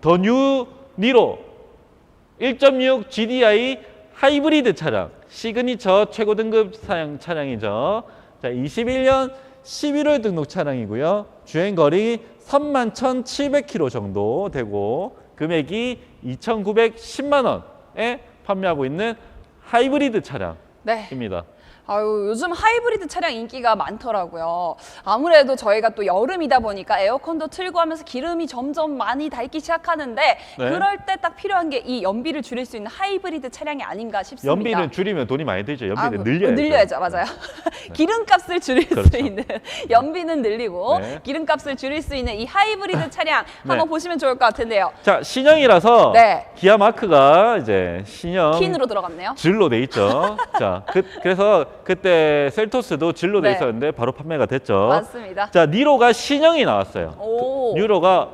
더 뉴 니로 1.6 GDI 하이브리드 차량 시그니처 최고 등급 사양 차량이죠. 자, 21년 11월 등록 차량이고요. 주행 거리 3만 1,700km 정도 되고 금액이 2,910만 원에 판매하고 있는 하이브리드 차량입니다. 네. 아유, 요즘 하이브리드 차량 인기가 많더라고요. 아무래도 저희가 또 여름이다 보니까 에어컨도 틀고 하면서 기름이 점점 많이 닳기 시작하는데 네. 그럴 때 딱 필요한 게 이 연비를 줄일 수 있는 하이브리드 차량이 아닌가 싶습니다. 연비는 줄이면 돈이 많이 들죠. 연비는 아, 늘려야죠. 늘려야죠, 맞아요. 기름값을 줄일 그렇죠. 수 있는 연비는 늘리고 네. 기름값을 줄일 수 있는 이 하이브리드 차량 네. 한번 보시면 좋을 것 같은데요. 자, 신형이라서 네. 기아 마크가 이제 신형 킨으로 들어갔네요. 질로 돼 있죠. 자, 그, 그래서 그때 셀토스도 질로 돼 네. 있었는데 바로 판매가 됐죠. 맞습니다. 자, 니로가 신형이 나왔어요. 오. 뉴로가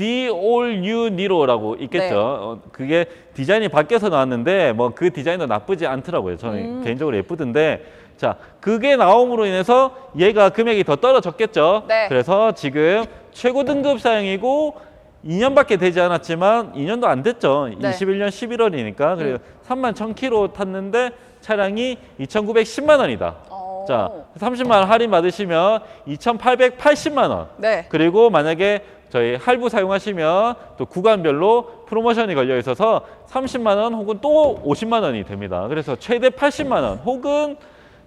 New 니로라고 있겠죠. 네. 어, 그게 디자인이 바뀌어서 나왔는데 뭐 그 디자인도 나쁘지 않더라고요. 저는 음. 개인적으로 예쁘던데 자, 그게 나옴으로 인해서 얘가 금액이 더 떨어졌겠죠. 네. 그래서 지금 최고 등급 사양이고 2년밖에 되지 않았지만 2년도 안 됐죠. 네. 21년 11월이니까 그래서 3만 1,000km 탔는데 차량이 2,910만 원이다. 어. 자, 30만 원 할인 받으시면 2,880만 원. 네. 그리고 만약에 저희 할부 사용하시면 또 구간별로 프로모션이 걸려 있어서 30만 원 혹은 또 50만 원이 됩니다. 그래서 최대 80만 원 혹은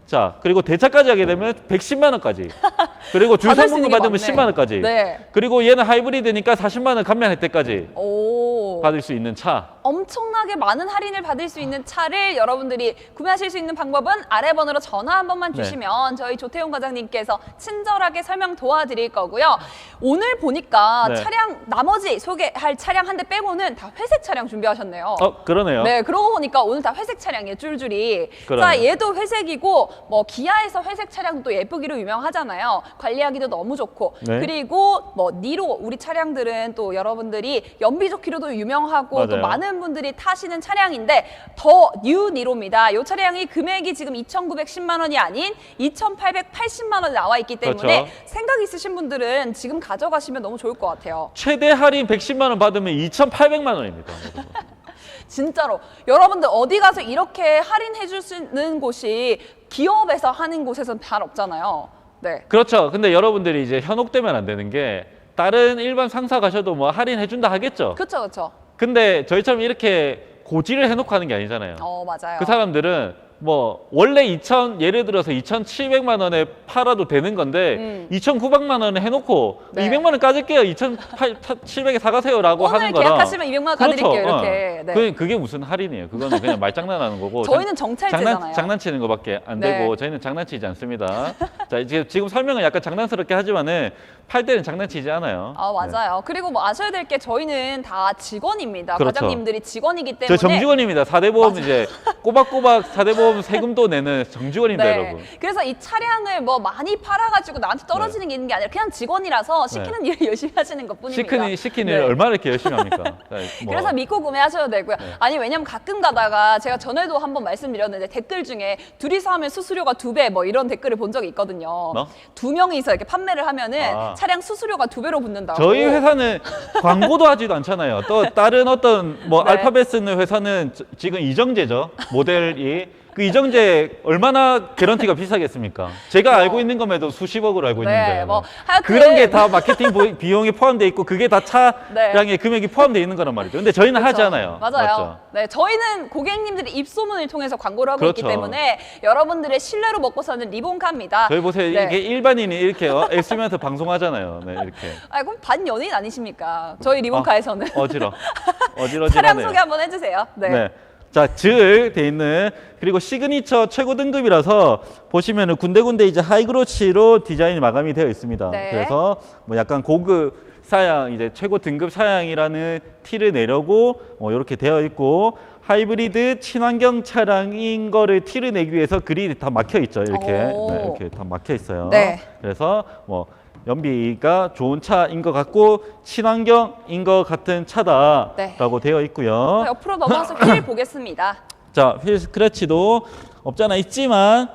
자 그리고 대차까지 하게 되면 110만 원까지 그리고 줄 받을 수 상품권 있는 게 받으면 많네. 10만 원까지 네. 그리고 얘는 하이브리드니까 40만 원 감면 혜택까지 오. 받을 수 있는 차 엄청나게 많은 할인을 받을 수 있는 차를 여러분들이 구매하실 수 있는 방법은 아래 번호로 전화 한 번만 네. 주시면 저희 조태용 과장님께서 친절하게 설명 도와드릴 거고요. 오늘 보니까 네. 차량 나머지 소개할 차량 한 대 빼고는 다 회색 차량 준비하셨네요. 어 그러네요 네, 그러고 보니까 오늘 다 회색 차량이에요, 줄줄이. 그러네요. 자, 얘도 회색이고, 뭐, 기아에서 회색 차량도 예쁘기로 유명하잖아요. 관리하기도 너무 좋고. 네. 그리고 뭐, 니로, 우리 차량들은 또 여러분들이 연비 좋기로도 유명하고, 또 맞아요. 많은 분들이 타시는 차량인데, 더 뉴 니로입니다. 이 차량이 금액이 지금 2,910만 원이 아닌 2,880만 원에 나와 있기 때문에 그렇죠. 생각 있으신 분들은 지금 가져가시면 너무 좋을 것 같아요. 최대 할인 110만 원 받으면 2,800만 원입니다. 진짜로 여러분들 어디 가서 이렇게 할인해 주시는 곳이 기업에서 하는 곳에서는 잘 없잖아요. 네. 그렇죠 근데 여러분들이 이제 현혹되면 안 되는 게 다른 일반 상사 가셔도 뭐 할인해 준다 하겠죠 그렇죠, 그렇죠. 근데 저희처럼 이렇게 고지를 해놓고 하는 게 아니잖아요. 어 맞아요. 그 사람들은 뭐 원래 2천 예를 들어서 2,700만 원에 팔아도 되는 건데 음. 2,900만 원에 해놓고 네. 200만 원 까질게요. 2,700에 사가세요라고 오늘 하는 거랑 계약하시면 200만 원 가드릴게요 그렇죠. 이렇게. 어. 네. 그게, 그게 무슨 할인이에요? 그거는 그냥 말장난하는 거고. 저희는 장- 정찰제잖아요. 장난, 장난치는 것밖에 안 네. 되고 저희는 장난치지 않습니다. 자 이제 지금 설명은 약간 장난스럽게 하지만은 팔 때는 장난치지 않아요. 아 맞아요. 그리고 뭐 아셔야 될 게 저희는 다 직원입니다. 그렇죠. 과장님들이 직원이기 저 때문에. 정직원입니다. 4대 보험 이제 꼬박꼬박 4대 보험 세금도 내는 정직원입니다, 네. 여러분. 그래서 이 차량을 뭐 많이 팔아가지고 나한테 떨어지는 게 있는 게 아니라 그냥 직원이라서 시키는 일을 열심히 하시는 것뿐입니다. 시키는 시키는 네. 일 얼마나 이렇게 열심히 합니까? 자, 뭐. 그래서 믿고 구매하셔도 되고요. 네. 아니 왜냐면 가끔 가다가 제가 전에도 한번 말씀드렸는데 댓글 중에 둘이서 하면 수수료가 두 배 뭐 이런 댓글을 본 적이 있거든요. 뭐? 두 명이서 이렇게 판매를 하면은 아. 차량 수수료가 두 배로 붙는다고. 저희 회사는 광고도 하지도 않잖아요. 또 다른 어떤 뭐 네. 알파벳 쓰는 회사는 저- 지금 이정재죠. 모델이 그 이정재 얼마나 개런티가 비싸겠습니까? 제가 알고 있는 것에도 수십억으로 알고 네, 있는데 뭐 하여튼 그런 게 다 마케팅 보- 비용이 포함돼 있고 그게 다 네. 차량의 금액이 포함돼 있는 거란 말이죠. 근데 저희는 하지 그렇죠. 않아요. 맞아요. 맞죠? 네, 저희는 고객님들이 입소문을 통해서 광고를 하고 있기 그렇죠. 때문에 여러분들의 신뢰로 먹고 사는 리본카입니다. 저희 보세요. 네. 이게 일반인이 이렇게 어, 엑스면서 방송하잖아요. 네, 이렇게. 아, 그럼 반 연예인 아니십니까? 저희 리본카에서는 아, 어지러. 어지러지네요. 차량 소개 한번 해주세요. 네. 네. 자, 즈돼 있는 그리고 시그니처 최고 등급이라서 보시면은 군데군데 이제 하이그로치로 디자인이 마감이 되어 있습니다. 네. 그래서 뭐 약간 고급 사양 이제 최고 등급 사양이라는 티를 내려고 뭐 이렇게 되어 있고 하이브리드 친환경 차량인 거를 티를 내기 위해서 그릴이 다 막혀 있죠. 이렇게 오. 네, 이렇게 다 막혀 있어요. 네. 그래서 뭐 연비가 좋은 차인 것 같고 친환경인 것 같은 차다라고 되어 있고요. 자, 옆으로 넘어가서 휠 보겠습니다. 자, 휠 스크래치도 없잖아 있지만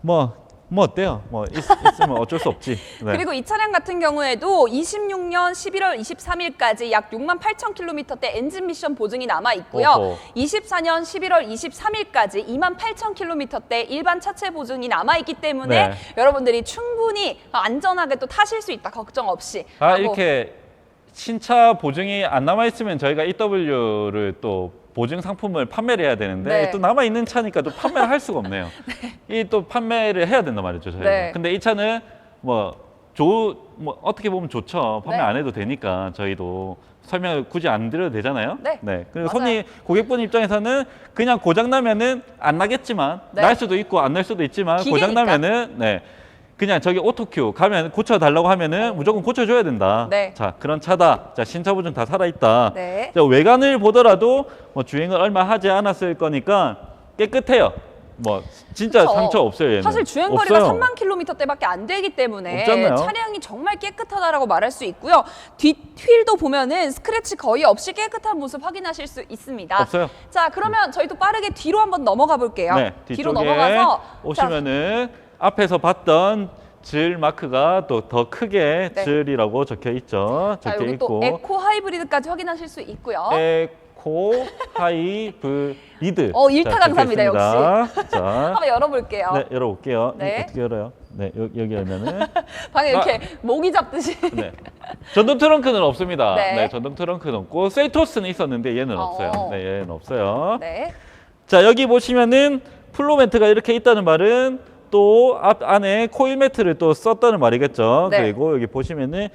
뭐 뭐 어때요? 뭐 있, 있으면 어쩔 수 없지. 네. 그리고 이 차량 같은 경우에도 26년 11월 23일까지 약 6만 8천 킬로미터대 엔진 미션 보증이 남아 있고요. 어허. 24년 11월 23일까지 2만 8천 킬로미터대 일반 차체 보증이 남아 있기 때문에 네. 여러분들이 충분히 안전하게 또 타실 수 있다 걱정 없이. 아 이렇게 신차 보증이 안 남아 있으면 저희가 EW를 또 보증 상품을 판매를 해야 되는데 네. 또 남아 있는 차니까 또 판매를 할 수가 없네요. 이또 판매를 해야 된단 말이죠 저희가. 네. 근데 이 차는 뭐 좋, 뭐 어떻게 보면 좋죠. 판매 네. 안 해도 되니까 저희도 설명을 굳이 안 드려도 되잖아요. 네. 그리고 맞아요. 손님 고객분 입장에서는 그냥 고장 나면은 안 나겠지만 네. 날 수도 있고 안 날 수도 있지만 기계니까. 고장 나면은 네. 그냥 저기 오토큐 가면 고쳐 달라고 하면은 무조건 고쳐 줘야 된다. 네. 자, 그런 차다. 자, 신차 보증 다 살아 있다. 네. 자, 외관을 보더라도 뭐 주행을 얼마 하지 않았을 거니까 깨끗해요. 뭐 진짜 그쵸. 상처 없어요, 얘는. 사실 주행거리가 없어요. 3만 킬로미터대밖에 안 되기 때문에 없잖아요. 차량이 정말 깨끗하다라고 말할 수 있고요. 뒷 휠도 보면은 스크래치 거의 없이 깨끗한 모습 확인하실 수 있습니다. 없어요. 자, 그러면 저희 또 빠르게 뒤로 한번 넘어가 볼게요. 네, 뒤로 뒤쪽에 넘어가서 자, 오시면은 앞에서 봤던 질 마크가 또 더 크게 네. 질이라고 적혀 있죠. 자, 적혀 여기 또 있고 에코 하이브리드까지 확인하실 수 있고요. 에코 하이브리드. 어, 일타 자, 강사입니다, 적혀있습니다. 자, 한번 열어볼게요. 네, 열어볼게요. 네. 어떻게 열어요? 네, 여, 여기 열면은 방금 이렇게 모기 잡듯이. 네. 전동 트렁크는 없습니다. 네. 네. 전동 트렁크는 없고 셀토스는 있었는데 얘는 어. 없어요. 네, 얘는 없어요. 네. 자, 여기 보시면은 플로 매트가 이렇게 있다는 말은 또 앞 안에 코일 매트를 또 썼다는 말이겠죠. 네. 그리고 여기 보시면은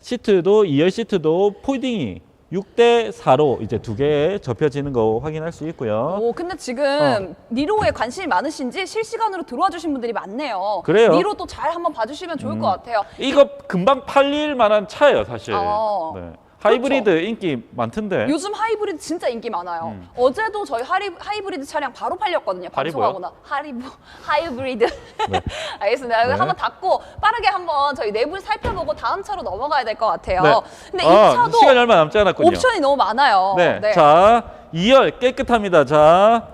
시트도 2열 시트도 폴딩이 6대 4로 이제 두개 접혀지는 거 확인할 수 있고요. 오, 근데 지금 어. 니로에 관심이 많으신지 실시간으로 들어와 주신 분들이 많네요. 그래요? 니로 또 잘 한번 봐주시면 좋을 음. 것 같아요. 이거 금방 팔릴 만한 차예요, 사실. 어. 네. 하이브리드 인기 많던데. 요즘 하이브리드 진짜 인기 많아요. 음. 어제도 저희 하리, 하이브리드 차량 바로 팔렸거든요. 방송하거나 하리보 하이브리드. 네. 알겠습니다. 네. 한번 닫고 빠르게 한번 저희 내부를 살펴보고 다음 차로 넘어가야 될 것 같아요. 네. 근데 이 아, 차도 시간이 얼마 남지 않았군요. 옵션이 너무 많아요. 네. 자, 2열 깨끗합니다. 자,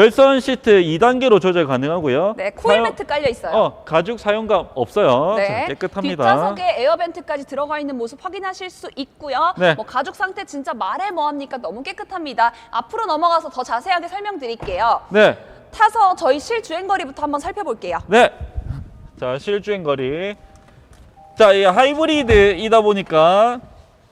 열선 시트 2단계로 조절 가능하고요. 네, 코일 사용- 매트 깔려 있어요. 어, 가죽 사용감 없어요. 네. 자, 깨끗합니다. 뒷좌석에 에어벤트까지 들어가 있는 모습 확인하실 수 있고요. 네. 뭐 가죽 상태 진짜 말해 뭐합니까? 너무 깨끗합니다. 앞으로 넘어가서 더 자세하게 설명드릴게요. 네. 타서 저희 실주행 거리부터 한번 살펴볼게요. 네. 자, 실주행 거리. 자, 이 하이브리드이다 보니까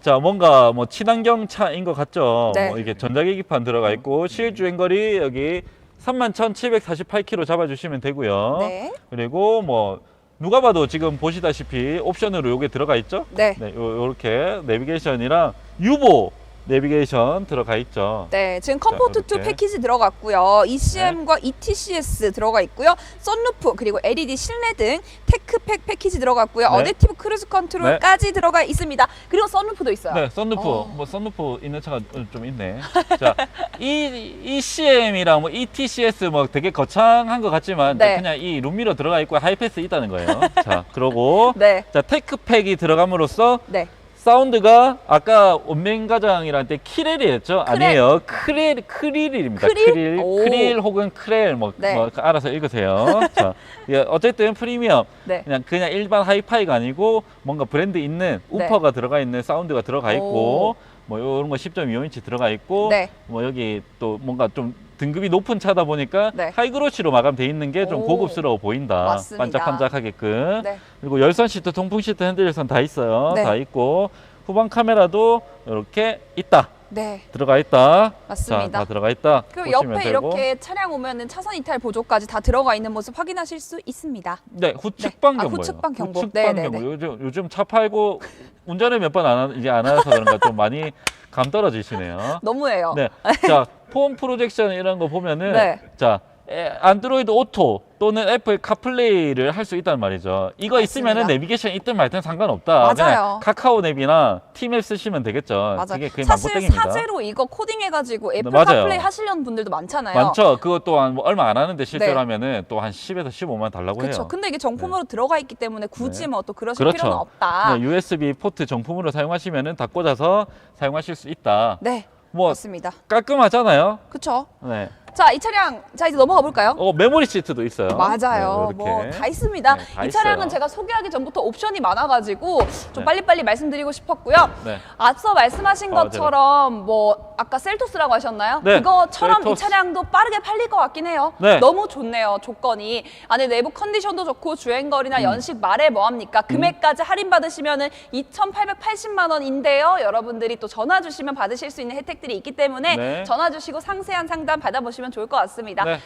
자, 뭔가 뭐 친환경 차인 것 같죠. 네. 뭐 이게 전자계기판 들어가 있고 실주행 거리 여기 31,748km 잡아 주시면 되고요. 네. 그리고 뭐 누가 봐도 지금 보시다시피 옵션으로 요게 들어가 있죠? 네. 네, 요, 요렇게 내비게이션이랑 유보 내비게이션 들어가 있죠. 네, 지금 컴포트 2 이렇게. 네. 패키지 들어갔고요. ECM과 ETCS 들어가 있고요. 썬루프 그리고 LED 실내 등 테크팩 패키지 들어갔고요. 네. 어댑티브 크루즈 컨트롤까지 들어가 있습니다. 그리고 썬루프도 있어요. 네, 썬루프. 어. 뭐 썬루프 있는 차가 좀 있네. 자, 이 ECM이랑 뭐 ETCS 뭐 되게 거창한 것 같지만 네. 그냥 이 룸미러 들어가 있고 하이패스 있다는 거예요. 자, 그러고 네. 자, 테크팩이 들어감으로써 네. 사운드가 아까 원맨가장이란 때 키렐이 했죠? 크렐. 아니에요. 크렐, 크릴입니다. 크릴? 크릴, 오. 크릴 혹은 크렐 뭐, 네. 뭐 알아서 읽으세요. 자, 예, 어쨌든 프리미엄 네. 그냥 그냥 일반 하이파이가 아니고 뭔가 브랜드 있는 네. 우퍼가 들어가 있는 사운드가 들어가 있고 오. 뭐 이런 거 10.25인치 들어가 있고 네. 뭐 여기 또 뭔가 좀 등급이 높은 차다 보니까 네. 하이그로시로 마감돼 있는 게 좀 오. 고급스러워 보인다. 맞습니다. 반짝반짝하게끔. 네. 그리고 열선 시트, 통풍 시트, 핸들 열선 다 있어요. 네. 다 있고 후방 카메라도 이렇게 있다. 네. 들어가 있다. 맞습니다. 자, 다 들어가 있다. 보시면 옆에 되고. 이렇게 차량 오면은 차선 이탈 보조까지 다 들어가 있는 모습 확인하실 수 있습니다. 네, 후측방 네. 아, 경보. 후측방 경보. 후측방 네, 네, 경보. 네. 요즘 요즘 차 팔고 운전을 몇 번 안 이제 안 해서 그런가 좀 많이 감 떨어지시네요. 너무해요. 네. 자, 폼 프로젝션 이런 거 보면은 네. 자, 에, 안드로이드 오토 또는 애플 카플레이를 할 수 있단 말이죠. 이거. 있으면은 내비게이션 있든 말든 상관없다. 맞아요. 그냥 카카오 앱이나 티맵 쓰시면 되겠죠. 맞아요. 그게 사실 망고땡입니다. 사제로 이거 코딩해가지고 애플 맞아요. 카플레이 하시려는 분들도 많잖아요. 많죠. 그것 또한 뭐 얼마 안 하는데 실제로 네. 하면은 또 한 10에서 15만 달라고 그렇죠. 해요. 근데 이게 정품으로 들어가 있기 때문에 굳이 네. 뭐 또 그러실 그렇죠. 필요는 없다. 네, USB 포트 정품으로 사용하시면은 다 꽂아서 사용하실 수 있다. 네, 뭐 맞습니다. 깔끔하잖아요. 그렇죠. 네. 자, 이 차량 자 이제 넘어가 볼까요? 어, 메모리 시트도 있어요. 맞아요. 네, 뭐. 다 있습니다. 네, 다 이 차량은 있어요. 제가 소개하기 전부터 옵션이 많아가지고 좀 네. 빨리빨리 말씀드리고 싶었고요. 네. 앞서 말씀하신 아, 것처럼 뭐 아까 셀토스라고 하셨나요? 네, 그거처럼 이 셀토스. 차량도 빠르게 팔릴 것 같긴 해요. 네. 너무 좋네요. 조건이 안에 내부 컨디션도 좋고 주행 거리나 음. 연식 말해 뭐합니까? 금액까지 할인 받으시면은 2,880만 원인데요. 여러분들이 또 전화 주시면 받으실 수 있는 혜택들이 있기 때문에 네. 전화 주시고 상세한 상담 받아 보시면 좋을 것 같습니다. 네.